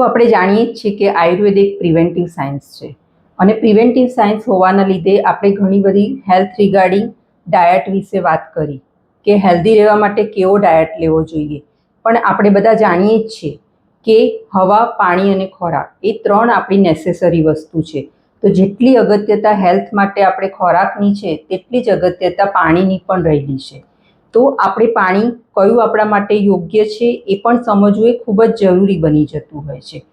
તો આપણે જાણીએ જ છીએ કે આયુર્વેદ એક પ્રિવેન્ટિવ સાયન્સ છે. અને પ્રિવેન્ટિવ સાયન્સ હોવાના લીધે આપણે ઘણી બધી હેલ્થ રિગાર્ડિંગ ડાયટ વિશે વાત કરી કે હેલ્ધી રહેવા માટે કેવો ડાયટ લેવો જોઈએ. પણ આપણે બધા જાણીએ જ છીએ કે હવા, પાણી અને ખોરાક એ ત્રણ આપણી નેસેસરી વસ્તુ છે. તો જેટલી અગત્યતા હેલ્થ માટે આપણે ખોરાકની છે, તેટલી જ અગત્યતા પાણીની પણ રહેલી છે. તો આપણે પાણી કયું આપણા માટે યોગ્ય છે એ પણ સમજવું એ ખૂબ જ જરૂરી બની જતું હોય છે.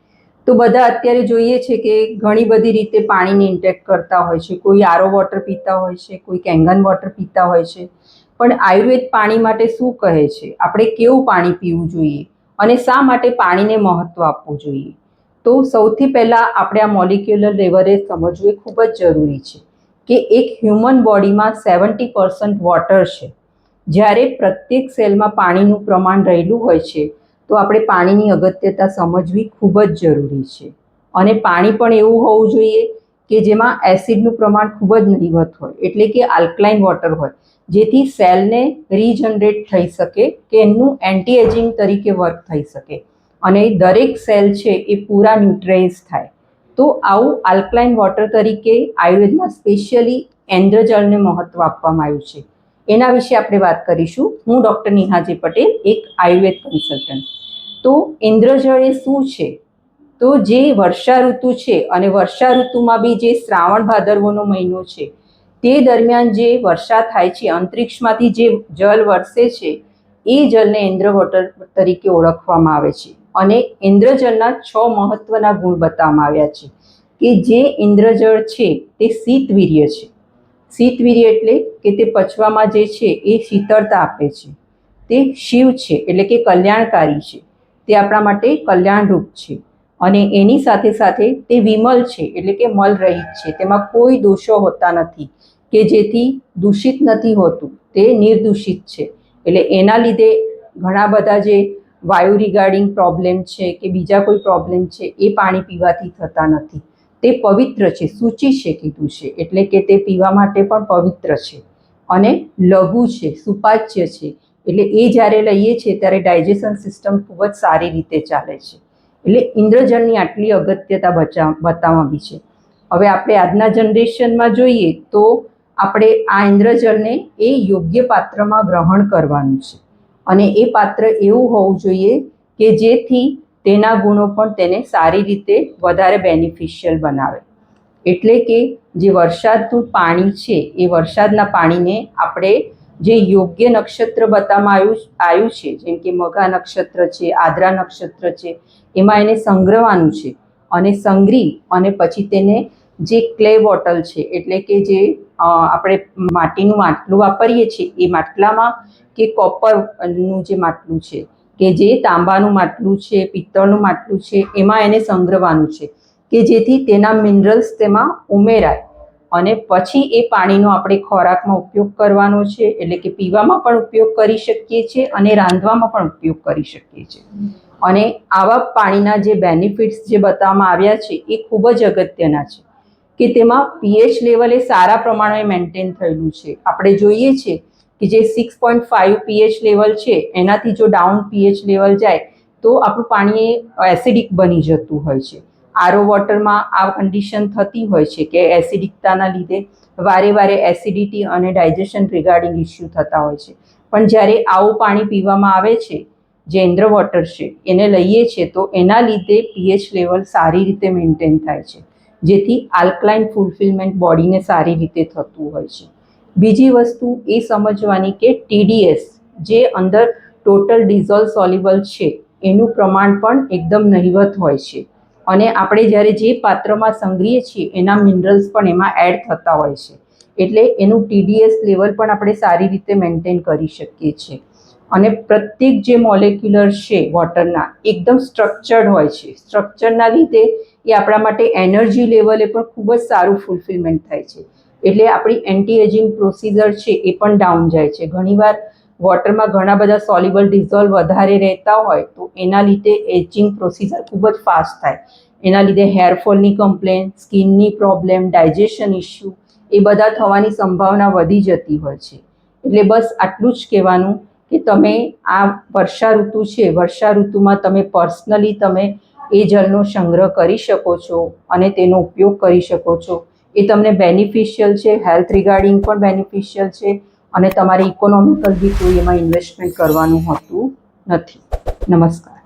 તો બધા અત્યારે જોઈએ છે કે ઘણી બધી રીતે પાણીને ઇન્ટેક્ટ કરતા હોય છે. કોઈ આરો વોટર પીતા હોય છે, કોઈ કેંગન વોટર પીતા હોય છે. પણ આયુર્વેદ પાણી માટે શું કહે છે? આપણે કેવું પાણી પીવું જોઈએ? અને શા માટે પાણીને મહત્ત્વ આપવું જોઈએ? તો સૌથી પહેલાં આપણે આ મોલિક્યુલર લેવલે સમજવું એ ખૂબ જ જરૂરી છે કે એક હ્યુમન બોડીમાં સેવન્ટી પર્સન્ટ વોટર છે. જ્યારે પ્રત્યેક સેલમાં પાણીનું પ્રમાણ રહેલું હોય છે, તો આપણે પાણીની અગત્યતા સમજવી ખૂબ જ જરૂરી છે. અને પાણી પણ એવું હોવું જોઈએ કે જેમાં એસિડનું પ્રમાણ ખૂબ જ નહીવત હોય, એટલે કે આલ્કલાઇન વોટર હોય, જેથી સેલને રીજનરેટ થઈ શકે કે એમનું એન્ટી એજિંગ તરીકે વર્ક થઈ શકે. અને દરેક સેલ છે એ પૂરા ન્યુટ્રેન્સ થાય. તો આવું આલ્કલાઇન વોટર તરીકે આયુર્વેદમાં સ્પેશિયલી એન્દ્રજળને મહત્ત્વ આપવામાં આવ્યું છે. એના વિશે આપણે વાત કરીશું. હું ડૉક્ટર નિહાજી પટેલ, એક આયુર્વેદ કન્સલ્ટન્ટ. તો ઇન્દ્રજળ એ શું છે? તો જે વર્ષા ઋતુ છે અને વર્ષા ઋતુમાં બી જે શ્રાવણ ભાદરવોનો મહિનો છે, તે દરમિયાન જે વર્ષા થાય છે, અંતરિક્ષમાંથી જે જળ વરસે છે, એ જળને ઇન્દ્ર વોટર તરીકે ઓળખવામાં આવે છે. અને ઇન્દ્રજળના છ મહત્વના ગુણ બતાવવામાં આવ્યા છે કે જે ઇન્દ્રજળ છે તે શીતવીર્ય છે. શીતવીર્ય એટલે કે તે પચવામાં જે છે એ શીતળતા આપે છે. તે શિવ છે, એટલે કે કલ્યાણકારી છે. તે આપણા માટે કલ્યાણરૂપ છે. અને એની સાથે સાથે તે વિમલ છે, એટલે કે મલરહિત છે. તેમાં કોઈ દોષો હોતા નથી કે જેથી દૂષિત નથી હોતું. તે નિર્દૂષિત છે. એટલે એના લીધે ઘણા બધા જે વાયુ રિગાર્ડિંગ પ્રોબ્લેમ છે કે બીજા કોઈ પ્રોબ્લેમ છે એ પાણી પીવાથી થતા નથી. તે પવિત્ર છે, સૂચિ છે કીધું છે, એટલે કે તે પીવા માટે પણ પવિત્ર છે અને લઘુ છે, સુપાચ્ય છે, એટલે એ જ્યારે લઈએ છીએ ત્યારે ડાયજેશન સિસ્ટમ ખૂબ જ સારી રીતે ચાલે છે. એટલે ઇન્દ્રજળની આટલી અગત્યતા બચા બતાવવી છે. હવે આપણે આજના જનરેશનમાં જોઈએ તો આપણે આ ઇન્દ્રજળને એ યોગ્ય પાત્રમાં ગ્રહણ કરવાનું છે. અને એ પાત્ર એવું હોવું જોઈએ કે જેથી તેના ગુણો પણ તેને સારી રીતે વધારે બેનિફિશિયલ બનાવે. એટલે કે જે વરસાદનું પાણી છે, એ વરસાદના પાણીને આપણે જે યોગ્ય નક્ષત્ર બતાવવામાં આવ્યું આવ્યું છે, જેમ કે મઘા નક્ષત્ર છે, આદ્રા નક્ષત્ર છે, એમાં એને સંગ્રહવાનું છે. અને સંગ્રહી અને પછી તેને જે ક્લે બોટલ છે, એટલે કે જે આપણે માટીનું માટલું વાપરીએ છીએ, એ માટલામાં કે કોપરનું જે માટલું છે કે જે તાંબાનું માટલું છે, પિત્તળનું માટલું છે, એમાં એને સંગ્રહવાનું છે, કે જેથી તેના મિનરલ્સ તેમાં ઉમેરાય. અને પછી એ પાણીનો આપણે ખોરાકમાં ઉપયોગ કરવાનો છે, એટલે કે પીવામાં પણ ઉપયોગ કરી શકીએ છીએ અને રાંધવામાં પણ ઉપયોગ કરી શકીએ છીએ. અને આવા પાણીના જે બેનિફિટ્સ જે બતાવવામાં આવ્યા છે, એ ખૂબ જ અગત્યના છે, કે તેમાં પીએચ લેવલે સારા પ્રમાણે મેન્ટેન થયેલું છે. આપણે જોઈએ છીએ કે જે six point five pH level છે, એનાથી જો ડાઉન પીએચ લેવલ જાય, તો આપણું પાણી એસિડિક બની જતું હોય છે. આરો વોટરમાં આ કન્ડિશન થતી હોય છે કે એસિડિકતાના લીધે વારે વારે એસિડિટી અને ડાયજેશન રિગાર્ડિંગ ઇસ્યુ થતા હોય છે. પણ જ્યારે આવું પાણી પીવામાં આવે છે, જે ઇન્દ્ર વોટર છે, એને લઈએ છીએ તો એના લીધે પીએચ લેવલ સારી રીતે મેન્ટેન થાય છે. જેથી આલ્કલાઇન ફૂલફિલમેન્ટ બોડીને સારી રીતે થતું હોય છે. બીજી વસ્તુ એ સમજવાની કે ટીડીએસ જે અંદર ટોટલ ડિઝોલ્વ સોલ્યુબલ છે, એનું પ્રમાણ પણ એકદમ નહિવત હોય છે. અને આપણે જ્યારે જે પાત્રમાં સંગ્રહીએ છીએ, એના મિનરલ્સ પણ એમાં એડ થતા હોય છે. એટલે એનું ટીડીએસ લેવલ પણ આપણે સારી રીતે મેન્ટેન કરી શકીએ છીએ. અને પ્રત્યેક જે મોલેક્યુલર છે વોટરના એકદમ સ્ટ્રક્ચર્ડ હોય છે. સ્ટ્રક્ચરના લીધે એ આપણા માટે એનર્જી લેવલે પણ ખૂબ જ સારું ફૂલફિલમેન્ટ થાય છે. એટલે આપણી એન્ટી એજિંગ પ્રોસિજર છે એ પણ ડાઉન જાય છે. ઘણીવાર વોટરમાં ઘણા બધા સોલ્યુબલ ડિઝોલ્વ વધારે રહેતા હોય તો એના લીધે એજિંગ પ્રોસિજર ખૂબ જ ફાસ્ટ થાય. એના લીધે હેરફોલની કમ્પ્લેન સ્કિનની પ્રોબ્લેમ ડાયજેશન ઇસ્યુ એ બધા થવાની સંભાવના વધી જતી હોય છે. એટલે બસ આટલું જ કહેવાનું કે તમે આ વર્ષા ઋતુ છે, વર્ષા ઋતુમાં તમે પર્સનલી તમે એ જળનો સંગ્રહ કરી શકો છો અને તેનો ઉપયોગ કરી શકો છો. એ તમને બેનિફિશિયલ છે હેલ્થ રિગાર્ડિંગ પણ બેનિફિશિયલ છે અને તમારે ઇકોનોમિકલ બી કોઈ એમાં ઇન્વેસ્ટમેન્ટ કરવાનું હોતું નથી. નમસ્કાર.